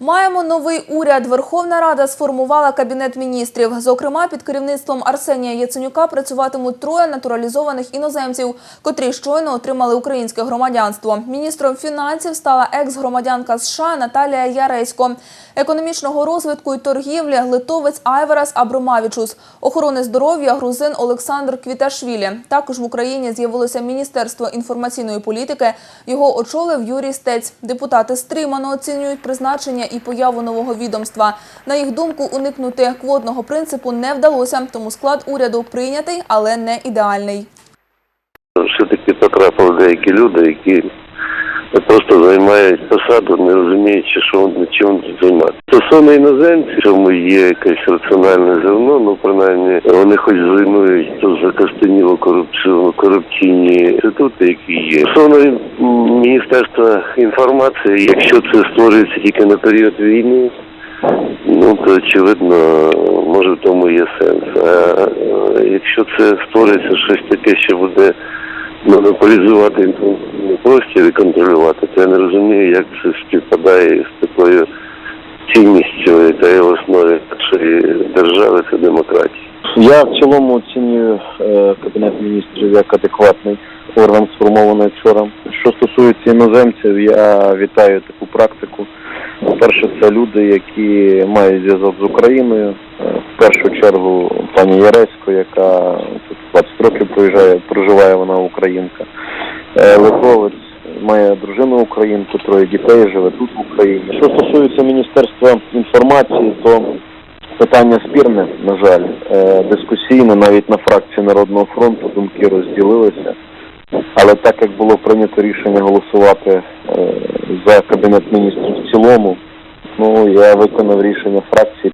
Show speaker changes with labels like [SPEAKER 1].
[SPEAKER 1] Маємо новий уряд. Верховна Рада сформувала кабінет міністрів. Зокрема, під керівництвом Арсенія Яценюка працюватимуть троє натуралізованих іноземців, котрі щойно отримали українське громадянство. Міністром фінансів стала екс-громадянка США Наталія Яресько. Економічного розвитку і торгівлі литовець Айверас Абромавічус. Охорони здоров'я грузин Олександр Квіташвілі. Також в Україні з'явилося Міністерство інформаційної політики. Його очолив Юрій Стець. Депутати стримано оцінюють призначення і появу нового відомства. На їх думку, уникнути квотного принципу не вдалося, тому склад уряду прийнятий, але не ідеальний.
[SPEAKER 2] все-таки потрапили деякі люди, які просто займають посаду, не розуміючи, що чим займаються. Стосовно іноземців, в цьому є якесь раціональне зерно, ну принаймні вони хоч займають ту закостенілу корупцію, корупційні інститути, які є. Стосовно Міністерства інформації, якщо це створюється тільки на період війни, Ну, то очевидно, може в тому є сенс. А е, якщо це створюється щось таке, що буде монополізувати простір і контролювати, то я не розумію, як це співпадає з такою цінністю, яка є в основі нашої держави, це демократія.
[SPEAKER 3] Я в цілому оцінюю е, кабінет міністрів як адекватний орган, сформований вчора. Що стосується іноземців, я вітаю таку практику. По-перше, це люди, які мають зв'язок з Україною. Е, В першу чергу пані Яресько, яка 20 років проїжджає, проживає вона українка. Е, Литовець має дружину українку, троє дітей, живе тут в Україні. Що стосується Міністерства інформації, то Питання спірне, на жаль, Е, дискусійне, навіть на фракції Народного фронту думки розділилися. Але так як було прийнято рішення голосувати е, за кабінет міністрів в цілому, ну я виконав рішення фракції.